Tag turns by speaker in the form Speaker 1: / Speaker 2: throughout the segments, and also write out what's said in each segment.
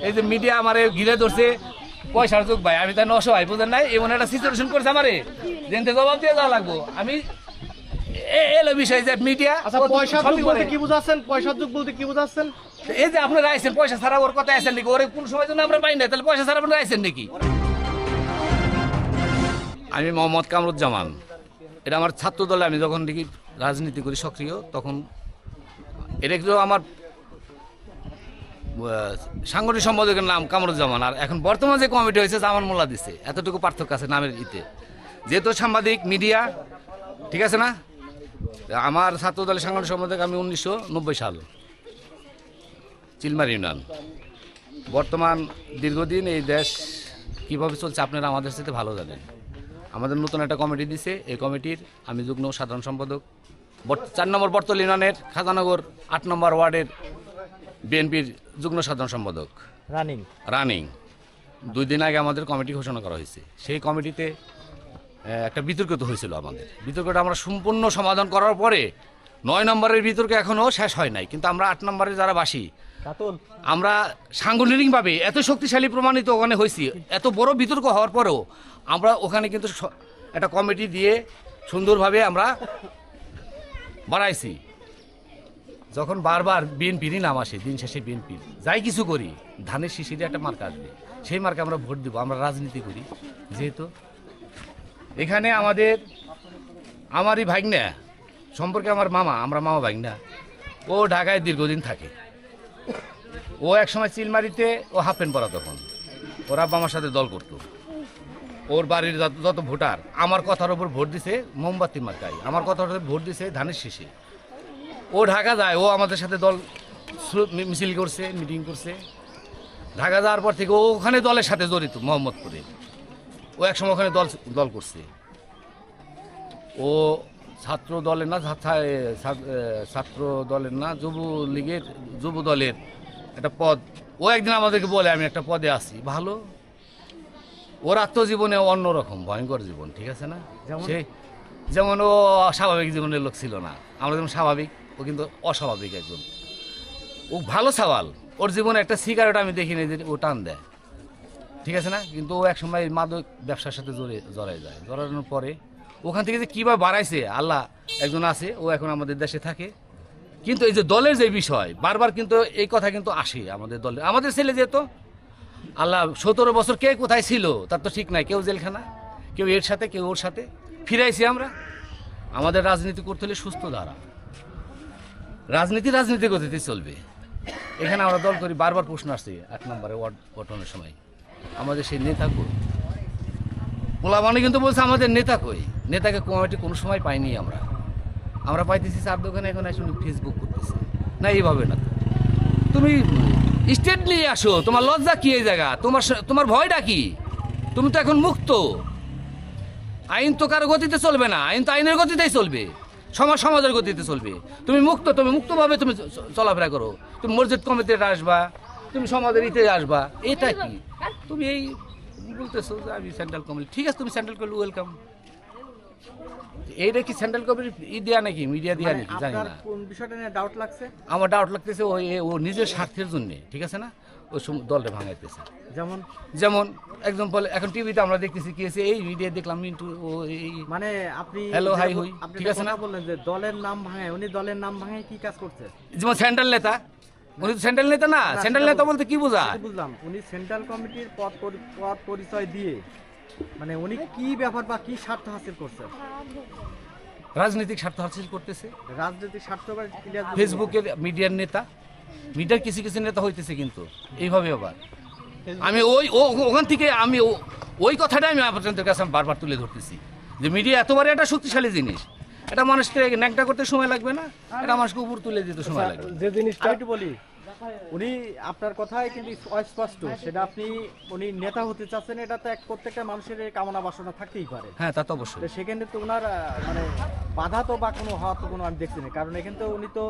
Speaker 1: এই যে মিডিয়া আমারে ঘিরে ধরছে পয়সার যুগ ভাই আমি তাই নশো ভাই বুঝেন নাই? এমন একটা সিচুয়েশন করছে আমারে। যেতে জবাব দিয়ে যাওয়া লাগবো। আমি এ- এলো বিষয় যে মিডিয়া
Speaker 2: আচ্ছা বলতে কি বুঝাচ্ছেন? পয়সার যুগ বলতে কি বুঝাচ্ছেন?
Speaker 1: এই যে আপনারা আইছেন পয়সা ছাড়া ওর কথা আইছেন নাকি? ওরে কোন সময় জন্য আমরা পাই না তাহলে পয়সা ছাড়া আপনারা আইছেন নাকি? আমি মোহাম্মদ কামরুজ্জামান। এটা আমার ছাত্র দলে আমি যখন দেখি রাজনীতি করি সক্রিয় তখন এটা কিন্তু আমার সাংগঠনিক সম্পাদকের নাম কামরুজ্জামান, আর এখন বর্তমান যে কমিটি হয়েছে, জামান মোল্লা দিছে। এতটুকু পার্থক্য আছে নামের ইতে। যেহেতু সাংবাদিক, মিডিয়া, ঠিক আছে না? আমার ছাত্র দলের সাংগঠনিক সম্পাদক আমি উনিশশো নব্বই সাল। চিলমার ইউনিয়ন। বর্তমান দীর্ঘদিন এই দেশ কীভাবে চলছে আপনারা আমাদের সাথে ভালো জানেন। আমাদের নতুন একটা কমিটি দিছে। এই কমিটির আমি যুগ্ম সাধারণ সম্পাদক চার নম্বর বর্তল ইউনিয়নের খাজানগর আট নম্বর ওয়ার্ডের বিএনপির যুগ্ম সাধারণ সম্পাদক।
Speaker 2: রানিং।
Speaker 1: রানিং। দুই দিন আগে আমাদের কমিটি ঘোষণা করা হয়েছে। সেই কমিটিতে একটা বিতর্ক তো হয়েছিল আমাদের। বিতর্কটা আমরা সম্পূর্ণ সমাধান করার পরে নয় নম্বরের বিতর্ক এখনও শেষ হয় নাই। কিন্তু আমরা আট নম্বরে যারা বাসি আমরা সাংগঠনিকভাবে এত শক্তিশালী প্রমাণিত ওখানে হয়েছি এত বড় বিতর্ক হওয়ার পরেও আমরা ওখানে কিন্তু একটা কমিটি দিয়ে সুন্দরভাবে আমরা বাড়াইছি। যখন বারবার বিএনপিরই নাম আসে, দিন শেষে বিএনপির যাই কিছু করি, ধানের শিশিরে একটা মার্কা আসবে। সেই মার্কে আমরা ভোট দিব, আমরা রাজনীতি করি। যেহেতু এখানে আমাদের, আমারই ভাগনা, সম্পর্কে আমার মামা, আমরা মামা ভাগনা, ও ঢাকায় দীর্ঘদিন থাকে। ও এক সময় চিলমারিতে, ও হাফ প্যান্ট পরা তখন ওরা আমার সাথে দল করত। ওর বাড়ির যত যত ভোটার, আমার কথার উপর ভোট দিছে, মোমবাতি মার্কাই আমার কথার উপর ভোট দিছে ধানের শেষে ও ঢাকা যায় ও আমাদের সাথে দল মিছিল করছে মিটিং করছে। ঢাকা যাওয়ার পর থেকে ও ওখানে দলের সাথে জড়িত মোহাম্মদপুরে। ও একসময় ওখানে দল দল করছে। ও ছাত্র দলের না ছাত্র দলের না যুব লীগের যুব দলের একটা পদ। ও একদিন আমাদেরকে বলে আমি একটা পদে আছি। ভালো। ওর আত্মজীবনে অন্যরকম ভয়ঙ্কর জীবন ঠিক আছে না?
Speaker 2: যেমন?
Speaker 1: সে যেমন ও স্বাভাবিক জীবনের লোক ছিল না। আমরা যেমন স্বাভাবিক। ও কিন্তু অস্বাভাবিক একজন। ও ভালো সওয়াল। ওর জীবনে একটা সিগারেট আমি দেখিনি যে ও টান দেয়। ঠিক আছে না? কিন্তু ও এক সময় মাদক ব্যবসার সাথে জড়ে জড়াই যায়। জড়ানোর পরে ওখান থেকে যে কীভাবে বাড়াইছে, আল্লাহ একজন আছে, ও এখন আমাদের দেশে থাকে। কিন্তু এই যে দলের যে বিষয়, বারবার কিন্তু এই কথা কিন্তু আসে আমাদের দলে। আমাদের ছেলে যেহেতু, আল্লাহ সতেরো বছর কে কোথায় ছিল, তার তো ঠিক নাই। কেউ জেলখানা, কেউ এর সাথে, কেউ ওর সাথে। ফিরাইছি আমরা। আমাদের রাজনীতি করতে হলে সুস্থ ধারা। রাজনীতি রাজনীতি গতিতে চলবে। এখানে আমরা দল করি, বারবার প্রশ্ন আসছে এক নম্বরে ওয়ার্ড গঠনের সময়। আমাদের সেই নেতা কই? পোলা মানে কিন্তু বলছে আমাদের নেতা কই? নেতাকে কমিটি কোনো সময় পাইনি আমরা। আমরা পাইতেছি চার দোকানে, এখন আসুন ফেসবুক করতেছি। না, এইভাবে না। তুমি স্টেট নিয়ে আসো, তোমার লজ্জা কি এই জায়গা? তোমার তোমার ভয়টা কি? তুমি তো এখন মুক্ত। আইন তো কারও গতিতে চলবে না, আইন তো আইনের গতিতেই চলবে। সমাজ সমাজের গতিতে চলবে। তুমি মুক্ত, তুমি মুক্তভাবে তুমি চলাফেরা করো। তুমি মসজিদ কমিটিতে আসবা, তুমি সমাজের ইতে আসবা। এটা কি? তুমি এই বলতেছো যে আমি সেন্ট্রাল কমিটি। ঠিক আছে, তুমি সেন্ট্রাল কমিটি ওয়েলকাম এইটা কি সেন্ট্রাল কমিটি ই দেওয়া নাকি? মিডিয়া দেওয়া নাকি? জানি না।
Speaker 2: কোন বিষয়টা নিয়ে ডাউট লাগছে?
Speaker 1: আমার ডাউট লাগতেছে ওই ও নিজের স্বার্থের জন্য ঠিক আছে না? ওই দলটা ভাঙাইতেছে।
Speaker 2: যেমন?
Speaker 1: যেমন এখন টিভিতে আমরা দেখতেছি কি আছে এই মিডিয়া দেখলাম মিন্টু ও এই
Speaker 2: মানে আপনি যে-
Speaker 1: হুই।
Speaker 2: আপনি
Speaker 1: ঠিক আছে না?
Speaker 2: বললেন যে দলের নাম ভাঙায় উনি দলের নাম ভাঙায় কি কাজ করছে?
Speaker 1: যেমন সেন্ট্রাল নেতা। উনি তো সেন্ট্রাল নেতা না? সেন্ট্রাল নেতা বলতে কি বোঝায়?
Speaker 2: বুঝলাম। উনি সেন্ট্রাল কমিটির পদ পদ পরিচয় দিয়ে মানে উনি কি ব্যাপার বা কি স্বার্থ হাসিল করছে?
Speaker 1: রাজনৈতিক স্বার্থ হাসিল করতেছে।
Speaker 2: রাজনৈতিক স্বার্থ
Speaker 1: ফেসবুকের মিডিয়ার নেতা মিডিয়ার কিছু কিছু নেতা হইতেছে কিন্তু এইভাবে আবার। আমি ওই ওখান থেকে আমি ওই কথাটাই আমি আপনাদের কাছে আমি বারবার তুলে ধরতেছি যে মিডিয়া এতবারে একটা শক্তিশালী জিনিস এটা মানুষকে ন্যাংটা করতে সময় লাগবে না এটা মানুষকে উপর তুলে দিতে সময় লাগবে
Speaker 2: যে জিনিসটা একটু বলি উনি আপনার কথায় কিন্তু অস্পষ্ট। সেটা আপনি উনি নেতা হতে চাচ্ছেন এটা তো এক প্রত্যেকটা মানুষের কামনা বাসনা থাকতেই পারে।
Speaker 1: হ্যাঁ তা তো অবশ্যই।
Speaker 2: সেখানে তো ওনার মানে বাধা তো বা কোনো হওয়া তো কোনো আমি দেখছি না। কারণ এখানে তো উনি তো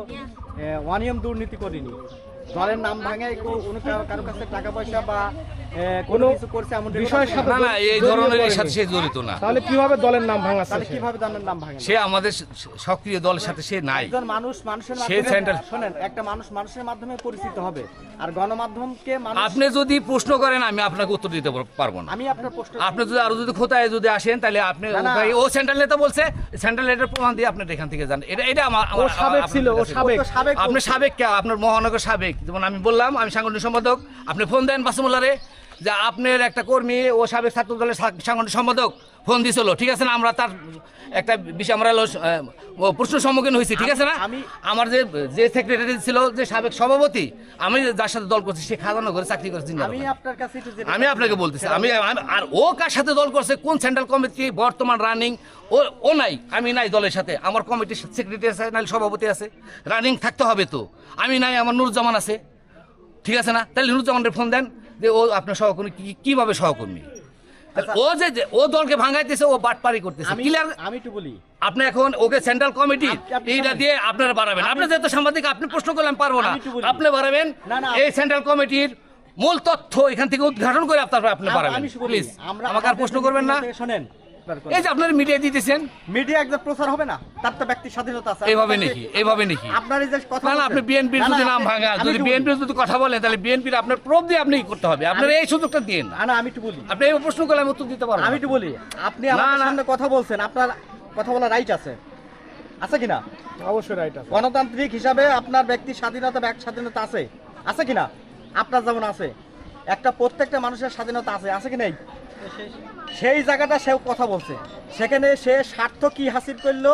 Speaker 2: অনিয়ম দুর্নীতি করেনি। দলের নাম ভাঙায় কো- কারও কাছে টাকা পয়সা বা কোনো
Speaker 3: কোনো
Speaker 2: কিছু করছে এমন
Speaker 3: বিষয়ের সাথে
Speaker 1: না না এই ধরনের
Speaker 3: পড়েনি।
Speaker 1: সাথে সে জড়িত না।
Speaker 3: তাহলে কীভাবে দলের নাম ভাঙাচ্ছে
Speaker 2: তাহলে কীভাবে দলের নাম ভাঙেন
Speaker 1: সে আমাদের সক্রিয় দলের সাথে সে নাই।
Speaker 2: একজন মানুষ মানুষের মাধ্যমে
Speaker 1: সেন্টার-
Speaker 2: একটা মানুষ মানুষের মাধ্যমে পরিচিত হবে। আর গণমাধ্যমকে মানুষ
Speaker 1: আপনি যদি প্রশ্ন করেন আমি আপনাকে উত্তর দিতে পারব না।
Speaker 2: আমি আপনার প্রশ্ন
Speaker 1: আপনি যদি আরও যদি খোতায় যদি আসেন তাহলে আপনি ও সেন্ট্রাল নেতা বলছে সেন্ট্রাল নেতার প্রমাণ দিয়ে আপনার এখান থেকে যান। এটা এটা আমার
Speaker 3: ছিল ও সাবেক।
Speaker 1: আপনি সাবেক কে? আপনার মহানগর সাবেক। যেমন আমি বললাম আমি সাংগঠনিক সম্পাদক আপনি ফোন দেন বাসমুল্লারে। যে আপনার একটা কর্মী ও সাবেক ছাত্র দলের সাংগঠনিক সম্পাদক ফোন দিছিল ঠিক আছে না? আমরা তার একটা বিষয় আমরা হলো, আহ, প্রশ্ন সম্মুখীন হয়েছি ঠিক আছে না?
Speaker 2: আমি-
Speaker 1: আমার যে যে সেক্রেটারি ছিল যে সাবেক সভাপতি আমি যার সাথে দল করছি সে খাজানো করে চাকরি করছি
Speaker 2: আমি আপনার কাছে
Speaker 1: আমি আপনাকে বলতেছি আমি আমি- আর ও কার সাথে দল করছে কোন সেন্ট্রাল কমিটি বর্তমান রানিং ও ও নাই আমি নাই দলের সাথে। আমার কমিটির সেক্রেটারি আছে নাহলে সভাপতি আছে রানিং থাকতে হবে তো। আমি নাই আমার নুরুজ্জামান আছে ঠিক আছে না? তাহলে নুরুজ্জামানের ফোন দেন যে ও আপনার সহকর্মী কীভাবে সহকর্মী? ও যে ও দলকে ভাঙাইতেছে ও বাটপারি করতেছে।
Speaker 2: আমি
Speaker 1: ক্লিয়ার
Speaker 2: আমি একটু বলি।
Speaker 1: আপনি এখন ওকে সেন্ট্রাল কমিটি এইটা দিয়ে আপনারা বাড়াবেন। আপনি যেহেতু সাংবাদিক আপনি প্রশ্ন করলে আমি পারব না। আপনি বাড়াবেন। এই সেন্ট্রাল কমিটির মূল তথ্য এখান থেকে উদ্ঘাটন করে আপনার আপনি বাড়াবেন। প্লিজ আমাকে আর প্রশ্ন করবেন না।
Speaker 2: থেকে শোনেন
Speaker 1: এই যে আপনারা মিডিয়া দিতেছেন?
Speaker 2: মিডিয়া একদম প্রচার হবে না। তার তো ব্যক্তি স্বাধীনতা আছে।
Speaker 1: এইভাবে নাকি? এইভাবে নাকি?
Speaker 2: আপনার এই যে কথা
Speaker 1: না না আপনি বিএনপির
Speaker 2: না, না,
Speaker 1: যদি নাম ভাঙা যদি বিএনপির যদি কথা বলেন তাহলে বিএনপির আপনার প্রোভ দিয়ে আপনি করতে হবে। আপনার এই সুযোগটা দিন
Speaker 2: না। না আমি একটু বলি।
Speaker 1: আপনি এই প্রশ্ন করলে আমি উত্তর দিতে পারব
Speaker 2: আমি একটু বলি। আপনি আমার সামনে কথা বলছেন। আপনার কথা বলার রাইট আছে। আছে কিনা
Speaker 3: অবশ্যই রাইট আছে।
Speaker 2: গণতান্ত্রিক হিসাবে আপনার ব্যক্তির স্বাধীনতা ব্যক্তি স্বাধীনতা আছে। আছে কিনা আপনার যেমন আছে। একটা প্রত্যেকটা মানুষের স্বাধীনতা আছে। আছে কি নেই? সেই জায়গাটা সে কথা বলছে। সেখানে সে স্বার্থ কি হাসিল করল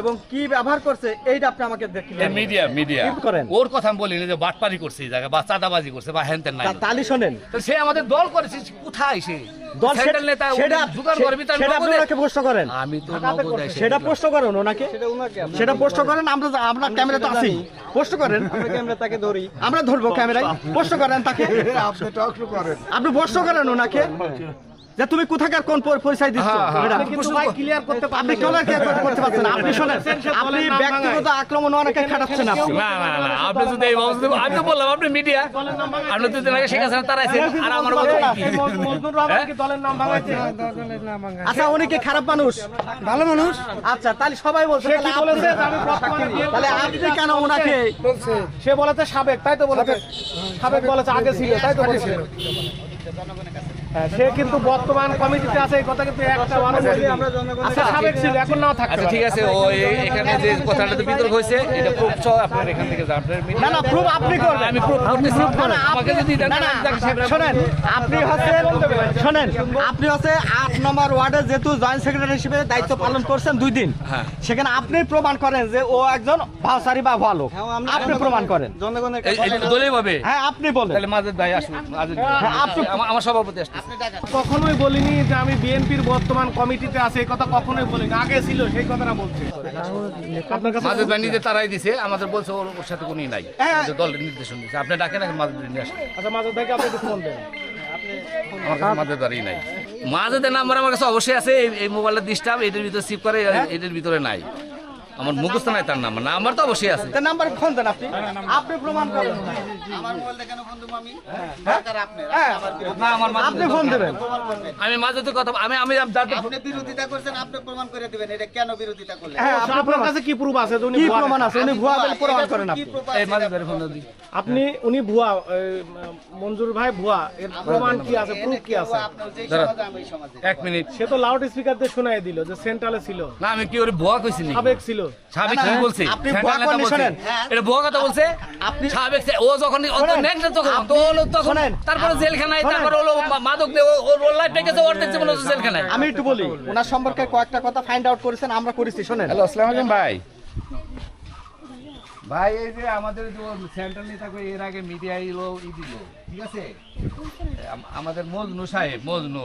Speaker 2: এবং কি ব্যবহার করছে এইটা আপনি আমাকে দেখি
Speaker 1: এই মিডিয়া মিডিয়া।
Speaker 2: কি করেন?
Speaker 1: ওর কথা আমি বলিনি যে বাটপারি করছে এই জায়গায় বা চাঁদাবাজি করছে বা হ্যান নাই।
Speaker 2: তালি শোনেন।
Speaker 1: তো সে আমাদের দল করেছে কোথায় সে?
Speaker 2: দল
Speaker 1: সেন্ট্রাল নেতা
Speaker 2: সেটা
Speaker 1: জোগাড় করবি তার
Speaker 2: সেটা আপনি ওনাকে প্রশ্ন করেন।
Speaker 1: আমি তো নগদ
Speaker 2: সেটা প্রশ্ন করেন ওনাকে। সেটা প্রশ্ন করেন আমরা আমরা ক্যামেরাতে আছি। প্রশ্ন করেন। আমরা ক্যামেরা তাকে ধরি। আমরা ধরবো ক্যামেরায়। প্রশ্ন করেন তাকে। আপনি প্রশ্ন করেন ওনাকে। যে তুমি কোথাকার কোন পর- পরিচয় দিচ্ছ?
Speaker 1: হ্যাঁ, হ্যাঁ।
Speaker 2: এটা।
Speaker 1: আপনি
Speaker 3: ভাই ক্লিয়ার করতে
Speaker 2: আপনি
Speaker 3: পারবেন
Speaker 2: ক্লিয়ার করতে পারছেন না? আপনি শোনেন আপনি ব্যক্তিগত আক্রমণ অনেকে খাটাচ্ছেন আপনি
Speaker 1: না না না আপনি যদি এই অবস্থা আমি তো বললাম আপনি মিডিয়া আপনি দুদিন আগে শেখ হাসিনা তারা আছেন আর আমার কথা কি?
Speaker 3: মজনুর রহমান কি দলের নাম ভাঙাইছে।
Speaker 2: আচ্ছা উনি কি খারাপ মানুষ? ভালো মানুষ? আচ্ছা তাহলে সবাই বলছে তাহলে আপনি-
Speaker 3: বলেছে যে আমি বর্তমানে
Speaker 2: তাহলে আপনি কেন ওনাকে
Speaker 3: সে বলেছে সাবেক তাই তো বলেছে। সাবেক। বলেছে আগে ছিল তাই তো বলেছে। হ্যাঁ, সে কিন্তু বর্তমান কমিটিতে আছে এই কথা কিন্তু একটা মানুষ আচ্ছা সাবেক ছিল এখন নাও থাকতে
Speaker 1: আচ্ছা ঠিক আছে ও এখানে যে কথাটা তো বিতর্ক হয়েছে এটা প্রুফ সহ আপনার এখান থেকে আপনার
Speaker 2: না না প্রুফ আপনি করবেন।
Speaker 1: আমি প্রুফ করতেছি।
Speaker 2: না, না,
Speaker 1: আমাকে যদি দেন
Speaker 2: না, শোনেন আপনি হচ্ছেন শোনেন আপনি হচ্ছে আট নম্বর ওয়ার্ডে যেহেতু জয়েন্ট সেক্রেটারি হিসেবে দায়িত্ব পালন করছেন দুই দিন
Speaker 1: হ্যাঁ।
Speaker 2: সেখানে আপনি প্রমাণ করেন যে ও একজন ভাওসারি বা ভালো আপনি প্রমাণ করেন।
Speaker 1: দলীয় ভাবে?
Speaker 2: হ্যাঁ আপনি বলেন।
Speaker 1: তাহলে মাজেদ ভাই আসুন
Speaker 2: হ্যাঁ, আপনি-
Speaker 1: আমার- সভাপতি আসছে
Speaker 3: কখনোই বলিনি যে আমি বিএনপির বর্তমান কমিটিতে আছে এই কথা কখনোই বলিনি। আগে ছিল সেই কথাটা বলছে। আপনার কাছে
Speaker 1: তারাই দিছে আমাদের বলছে ওর ওর সাথে কোনই নাই।
Speaker 2: হ্যাঁ।
Speaker 1: আমাদের দলের নির্দেশন দিচ্ছে আপনি ডাকেন এখন মাজেদ ভাই আসেন
Speaker 3: আচ্ছা মাজার ভাইকে আপনি ফোন দেন।
Speaker 1: আমার কাছে মাজেদ বাড়ি নাই। মাজেদের নাম্বার আমার কাছে অবশ্যই আছে এই- মোবাইলটা ডিস্টার্ব এটার ভিতরে সিপ করে এটার ভিতরে নাই। আমার মুখস্থ নাই তার নাম্বার নাম্বার তো অবশ্যই আছে।
Speaker 2: তার নাম্বার ফোন দেন আপনি। আপনি প্রমাণ করেন। হ্যাঁ।
Speaker 1: না আমার মাজেদ-
Speaker 2: আপনি ফোন দেবেন।
Speaker 1: আমি মাজেদের কথা আমি আমি
Speaker 4: আপনি বিরোধিতা করছেন আপনি প্রমাণ করে দিবেন। এটা কেন বিরোধিতা করলেন?
Speaker 2: হ্যাঁ
Speaker 3: আপনার কাছে কি প্রুফ আছে? উনি
Speaker 2: কি
Speaker 3: ভুয়া
Speaker 2: প্রমাণ আছে? উনি ভুয়া বলে প্রমাণ করেন আপনি।
Speaker 1: এই মাজেদ ভাইয়ের ফোন দিই
Speaker 3: আপনি উনি ভুয়া মঞ্জুর ভাই ভুয়া। এর প্রমাণ কি আছে? প্রুফ কি আছে?
Speaker 4: আমি
Speaker 1: এক মিনিট।
Speaker 3: সে তো লাউড স্পিকার দিয়ে শোনাই দিল যে সেন্ট্রালে ছিল।
Speaker 1: না আমি কি ওরে ভুয়া কইছি নাকি?
Speaker 3: সাবেক ছিল।
Speaker 1: সাবেক কি বলছে?
Speaker 2: আপনি ভুয়া
Speaker 1: নেতা
Speaker 2: করলে
Speaker 1: এটা ভুয়া কথা বলছে?
Speaker 2: আপনি-
Speaker 1: সাবেক ও যখন ও তো তখন তো হলো তখন তারপরে জেলখানায় তারপরে হলো মাদক দিয়ে ওর ওর লাইফ গেছে ওর দেখছে হচ্ছে জেলখানায়।
Speaker 2: আমি একটু বলি ওনার সম্পর্কে কয়েকটা কথা ফাইন্ড আউট করেছেন আমরা করেছি শোনেন।
Speaker 1: হ্যালো আসসালামু আলাইকুম ভাই। ভাই এই যে আমাদের সেন্ট্রাল নেতাকে এর আগে মিডিয়া এলো ই দিল ঠিক আছে? আমাদের মজনু সাহেব মজনু।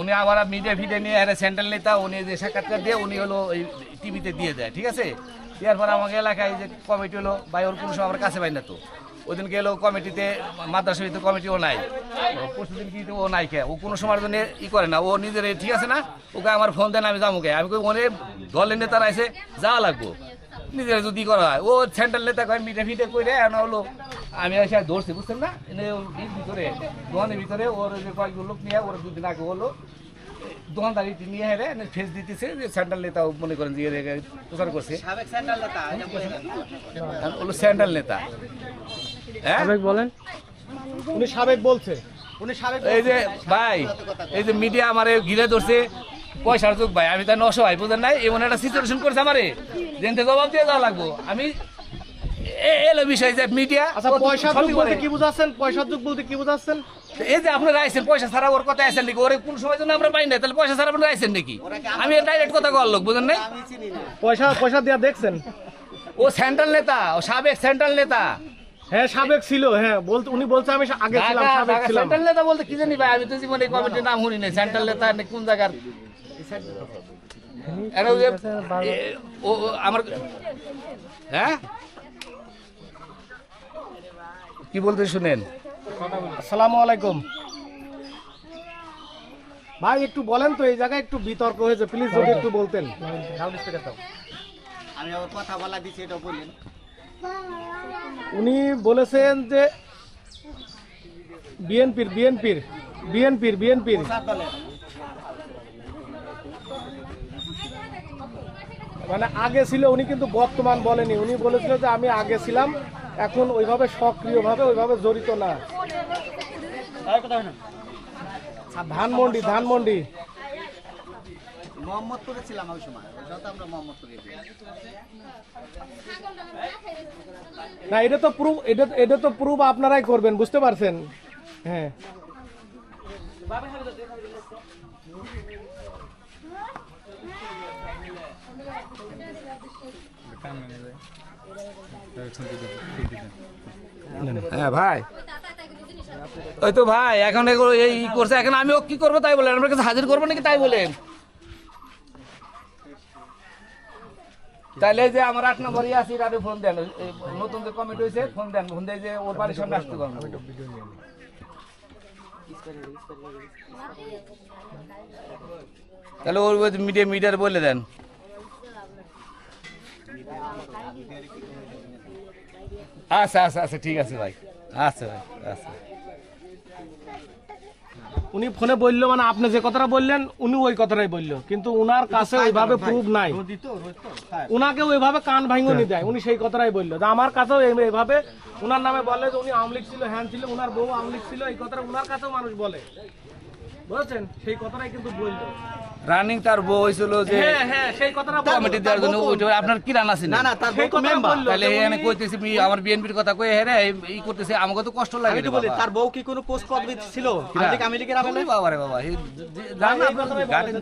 Speaker 1: উনি আবার মিডিয়া ফিডিয়া নিয়ে এর সেন্ট্রাল নেতা, উনি যে সাক্ষাৎকার দিয়ে উনি হলো এই টিভিতে দিয়ে দেয়, ঠিক আছে? দেওয়ার পর আমাকে এলাকায় যে কমিটি হলো, ভাই ওর কোনো সময় আমার কাছে পাই না তো। ওই দিনকে এলো কমিটিতে মাদ্রাসা কমিটিও নাই। পরশু দিন কি ও নাই কে, ও কোনো সময়ের জন্য ই করে না। ও নিজের ঠিক আছে না? ওকে আমার ফোন দেন আমি যাব আমি মনে দলের নেতারা এসে যা লাগবো। নিজের যদি করা হয়। ও সেন্ট্রাল নেতা কয় মিটে ফিটে করে এনে হলো। আমি এসে ধরছি বুঝছেন না? এনে ওর ভিতরে দোকানের ভিতরে ওর যে কয়েকজন লোক নিয়ে ওর দুদিন আগে হলো। দোকানদারি নিয়ে হেরে ফেস দিতেছে যে স্যান্ডাল নেতা মনে করেন যে এর প্রচার করছে।
Speaker 4: সাবেক স্যান্ডাল নেতা এটা বলে
Speaker 1: হলো স্যান্ডাল নেতা। হ্যাঁ?
Speaker 3: বলেন। উনি সাবেক বলছে।
Speaker 2: উনি সাবেক
Speaker 1: এই যে ভাই এই যে মিডিয়া আমারে ঘিরে ধরছে পয়সার যুগ ভাই আমি তার ভাই বুঝেন নাই এমন একটা সিচুয়েশন করছে আমারে। যেতে জবাব দিয়ে যাওয়া লাগবো। আমি এলো বিষয় যে মিডিয়া
Speaker 3: আচ্ছা পয়সার যুগ বলতে কি বুঝাচ্ছেন? যুগ বলতে কি বুঝাচ্ছেন?
Speaker 1: এই যে আপনারা আইছেন পয়সা ছাড়া ওর কথা আইছেন নাকি? ওরে কোন সময় জন্য আমরা পাই না তাহলে পয়সা ছাড়া আপনারা আইছেন নাকি? আমি ডাইরেক্ট কথা কল লোক বুঝেন নাই?
Speaker 4: না
Speaker 3: পয়সা পয়সা দেওয়া দেখছেন?
Speaker 1: ও সেন্ট্রাল নেতা ও সাবেক সেন্ট্রাল নেতা।
Speaker 3: হ্যাঁ সাবেক ছিল হ্যাঁ বলতে উনি বলছে আমি আগে ছিলাম সাবেক ছিলাম।
Speaker 1: সেন্ট্রাল নেতা বলতে কি জানি ভাই? আমি তো জীবনে কমিটির নাম শুনি নাই। সেন্ট্রাল নেতা না কোন জায়গার আমার হ্যাঁ? কি বলতে শুনেন?
Speaker 3: আসসালামু আলাইকুম। ভাই একটু বলেন তো এই জায়গায় একটু বিতর্ক হয়েছে প্লিজ যদি একটু বলতেন।
Speaker 4: আমি আবার কথা বলা দিচ্ছি এটা বললেন
Speaker 3: উনি বলেছেন যে বিএনপির বিএনপির বিএনপির বিএনপির
Speaker 4: সাত দলের
Speaker 3: মানে আগে ছিল উনি কিন্তু বর্তমান বলেনি। উনি বলেছিল যে আমি আগে ছিলাম এখন ওইভাবে সক্রিয়ভাবে ওইভাবে জড়িত না। ধানমন্ডি ধানমন্ডি।
Speaker 4: মোহাম্মদপুরে ছিলাম ওই সময় আমরা মোহাম্মদপুরে
Speaker 3: না এটা তো প্রুফ এটা এটা তো প্রুফ আপনারাই করবেন বুঝতে পারছেন? হ্যাঁ।
Speaker 1: হ্যাঁ ভাই। ওই তো ভাই, এখন এই করছে, এখন আমি কি করব তাই বলেন আমার কাছে হাজির করব নাকি তাই বলেন তাইলে যে আমার আট নম্বর আছে রাতে ফোন দেন। নতুন যে কমিটি হয়েছে ফোন দেন। ফোন দিয়ে যে ওর বাড়ির সামনে আসতে পারব। তাহলে ওর মিডিয়া মিডিয়ার বলে দেন। আচ্ছা আচ্ছা আচ্ছা ঠিক আছে ভাই। আচ্ছা ভাই আচ্ছা।
Speaker 3: উনি ফোনে বলল মানে আপনি যে কথাটা বললেন উনি ওই কথাটাই বলল। কিন্তু উনার কাছে ওইভাবে প্রুফ নাই। উনাকে ওইভাবে কান ভাঙনি দেয়। উনি সেই কথাটাই বলল। যে আমার কাছেও এই- এইভাবে উনার নামে বলে যে উনি আওয়ামী লীগ ছিল হ্যান ছিল উনার বউ আওয়ামী লীগ ছিল এই কথাটা উনার কাছেও মানুষ বলে। বুঝেছেন? সেই কথাটাই কিন্তু বলল।
Speaker 1: রানিং তার বউ হয়েছিল যে
Speaker 3: হ্যাঁ হ্যাঁ সেই কথাটা বলল।
Speaker 1: কমিটি দেওয়ার জন্য আপনার কি রান আছে?
Speaker 2: না না তার বউ মেম্বার
Speaker 1: তাহলে এখানে কইতেছি মি আমার বিএনপির কথা কই হেরে ই করতেছে আমাকে তো কষ্ট লাগে
Speaker 2: আমি। তার বউ কি কোনো পোস্ট পদবি ছিল? আমলে?
Speaker 1: বাবা রে বাবা এই গার্ডেন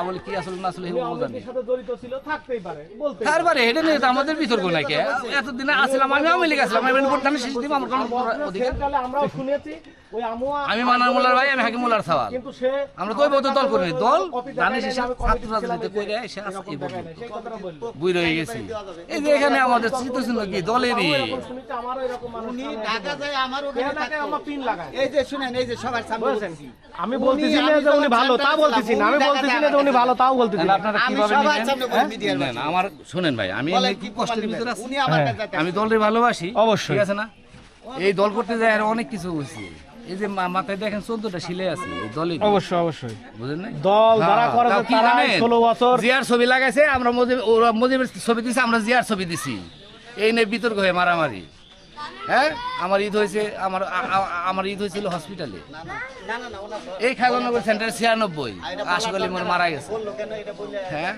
Speaker 3: আমলে-
Speaker 1: কি? আসলে না আসলে
Speaker 3: আওয়ামী
Speaker 1: জানি।
Speaker 3: সাথে জড়িত ছিল থাকতেই পারে বলতে
Speaker 1: তারপরে হেডে তো আমাদের বিতর্ক নাই কে? এতদিনে আসলাম আমি লীগ আসলাম আমি ভোট ধানের সিস্টেম আমার কোনো অধিকার।
Speaker 3: তাহলে আমরাও শুনেছি
Speaker 1: আমি মানার মোল্লার ভাই আমি হাকিম মোল্লার সওয়াল।
Speaker 3: কিন্তু সে
Speaker 1: আমরা তো ওই বলতে দল করি দল
Speaker 3: আমি
Speaker 1: ছাত্র রাজনীতি
Speaker 3: সেই কথাটা বলল।
Speaker 1: বুই রয়ে গেছি। এই যে এখানে আমাদের চিত্রচিহ্ন কি দলেরই?
Speaker 4: এই যে শুনেন এই যে সবার সামনে।
Speaker 3: আমি বলতেছি না যে উনি ভালো তা বলতেছি না। আমি বলতেছি না যে
Speaker 4: উনি
Speaker 3: ভালো তাও বলতেছি না।
Speaker 1: আপনারা
Speaker 4: আমি
Speaker 1: কীভাবে
Speaker 4: সবার সামনে বলি
Speaker 1: হ্যাঁ?
Speaker 4: মিডিয়ার
Speaker 1: না, না, আমার শুনেন ভাই আমি
Speaker 4: কি
Speaker 1: কষ্টের ভিতরে আছি।
Speaker 4: উনি আমার
Speaker 3: হ্যাঁ।
Speaker 4: কাছে
Speaker 1: আমি দলরে ভালোবাসি।
Speaker 3: অবশ্যই।
Speaker 1: ঠিক আছে না? এই দল করতে যায় আর অনেক কিছু হয়েছে এই যে মা- মাথায় দেখেন চোদ্দটা শিলে আছে দলের
Speaker 3: অবশ্যই অবশ্যই।
Speaker 1: বুঝেন না
Speaker 3: দল যারা করে তারা
Speaker 1: জানেন?
Speaker 3: ষোলো বছর
Speaker 1: জিয়ার ছবি লাগাইছে আমরা মুজিব ওরা মুজিবের ছবি দিছি আমরা জিয়ার ছবি দিছি। এই নিয়ে বিতর্ক হয়ে মারামারি। হ্যাঁ? আমার ঈদ হয়েছে আমার আমার ঈদ হয়েছিল হসপিটালে
Speaker 4: না না না ওনা
Speaker 1: এই খাগলনগর সেন্টার ছিয়ানব্বই। আশিক আলী মোর মারা গেছে।
Speaker 4: বলল কেন এটা বললে
Speaker 1: হ্যাঁ?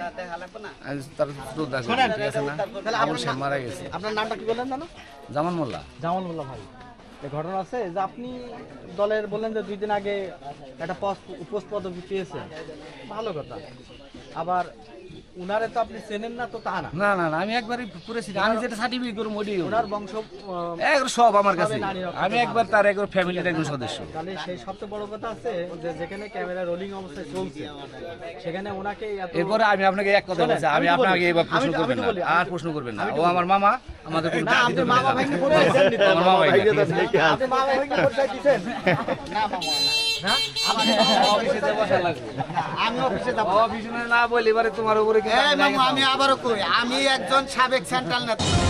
Speaker 1: তার শ্রদ্ধা ঠিক আছে না? আমার সে মারা গেছে।
Speaker 2: আপনার নামটা কি বললেন
Speaker 1: জামান মোল্লা।
Speaker 2: জামাল মোল্লা ভাই। ঘটনা আছে, যে আপনি দলের বললেন যে দুই দিন আগে একটা পোস্ট পদবি পেয়েছেন। ভালো কথা। আবার উনারে তো আপনি চেনেন না তো তা না।
Speaker 1: না না আমি একবারই করেছি আমি যেটা সার্টিফিকেট করব।
Speaker 2: ওনার বংশ
Speaker 1: একবার সব আমার কাছে। আমি একবার তার একবার ফ্যামিলির একজন সদস্য।
Speaker 2: তাহলে সেই সবচেয়ে বড় কথা আছে যে যেখানে ক্যামেরা রোলিং অবস্থায় চলছে সেখানে ওনাকে
Speaker 1: এরপরে আমি আপনাকে এক কথা বলছি আমি
Speaker 2: আমি বলি,
Speaker 1: আপনাকে এবার প্রশ্ন করবেন না। আর প্রশ্ন করবেন না। ও আমার মামা আমাদের কোনো
Speaker 2: না আপনি
Speaker 1: মামা ভাই
Speaker 2: আপনি মা বাবাকে পরিচয় দিছেন
Speaker 4: না মামা না।
Speaker 1: অফিসে যে বসা লাগবে।
Speaker 4: আমি অফিসে যাব।
Speaker 1: অফিসে না বলি এবারে তোমার উপরে
Speaker 4: মামু আমি আবারও কই আমি একজন সাবেক সেন্ট্রাল নেতা।